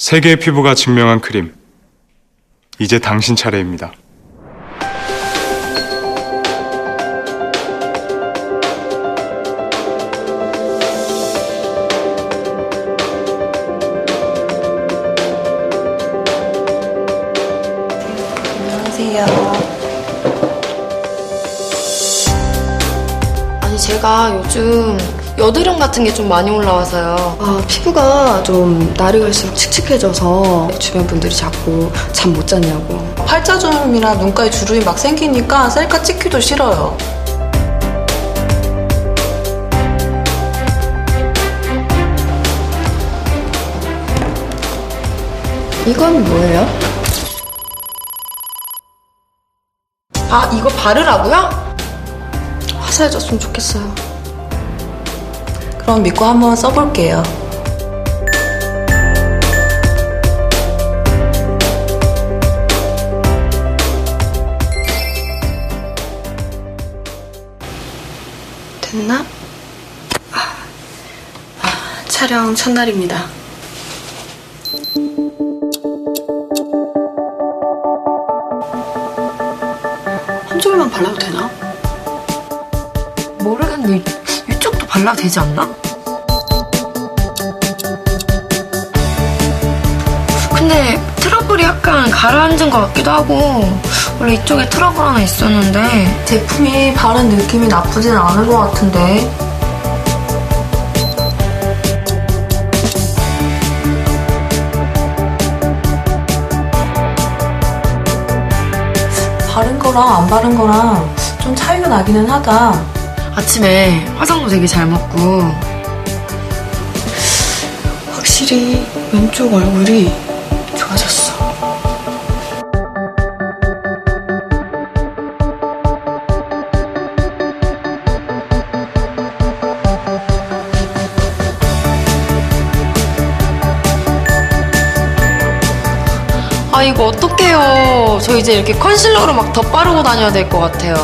세계의 피부가 증명한 크림. 이제 당신 차례입니다. 안녕하세요. 아니 제가 요즘 여드름 같은 게 좀 많이 올라와서요. 아, 피부가 좀 날이 갈수록 칙칙해져서 주변 분들이 자꾸 잠 못 잤냐고. 팔자주름이랑 눈가에 주름이 막 생기니까 셀카 찍기도 싫어요. 이건 뭐예요? 아 이거 바르라고요? 화사해졌으면 좋겠어요. 그럼 믿고 한번 써볼게요. 됐나? 아, 아, 촬영 첫날입니다. 한 줄만 발라도 되나? 이쪽도 발라도 되지 않나? 근데 트러블이 약간 가라앉은 것 같기도 하고 원래 이쪽에 트러블 하나 있었는데 제품이 바른 느낌이 나쁘진 않은 것 같은데. 바른 거랑 안 바른 거랑 좀 차이가 나기는 하다. 아침에 화장도 되게 잘 먹고. 확실히 왼쪽 얼굴이 좋아졌어. 아 이거 어떡해요. 저 이제 이렇게 컨실러로 막더 바르고 다녀야 될 것 같아요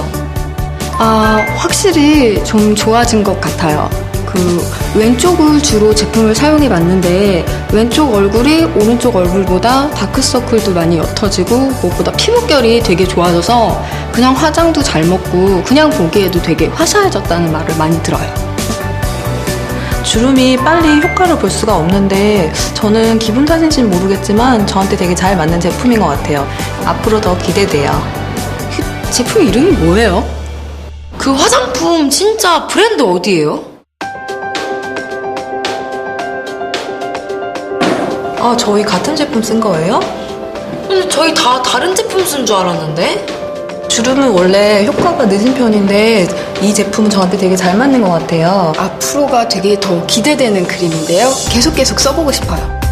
아, 확실히 좀 좋아진 것 같아요. 그 왼쪽을 주로 제품을 사용해 봤는데 왼쪽 얼굴이 오른쪽 얼굴보다 다크서클도 많이 옅어지고 무엇보다 피부결이 되게 좋아져서 그냥 화장도 잘 먹고 그냥 보기에도 되게 화사해졌다는 말을 많이 들어요. 주름이 빨리 효과를 볼 수가 없는데 저는 기분 탓인지는 모르겠지만 저한테 되게 잘 맞는 제품인 것 같아요. 앞으로 더 기대돼요. 제품 이름이 뭐예요? 그 화장품 진짜 브랜드 어디예요? 아, 저희 같은 제품 쓴 거예요? 근데 저희 다 다른 제품 쓴 줄 알았는데 주름은 원래 효과가 늦은 편인데 이 제품은 저한테 되게 잘 맞는 것 같아요. 앞으로가 되게 더 기대되는 그림인데요. 계속 계속 써보고 싶어요.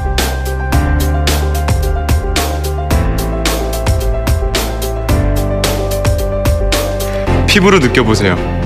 피부로 느껴보세요.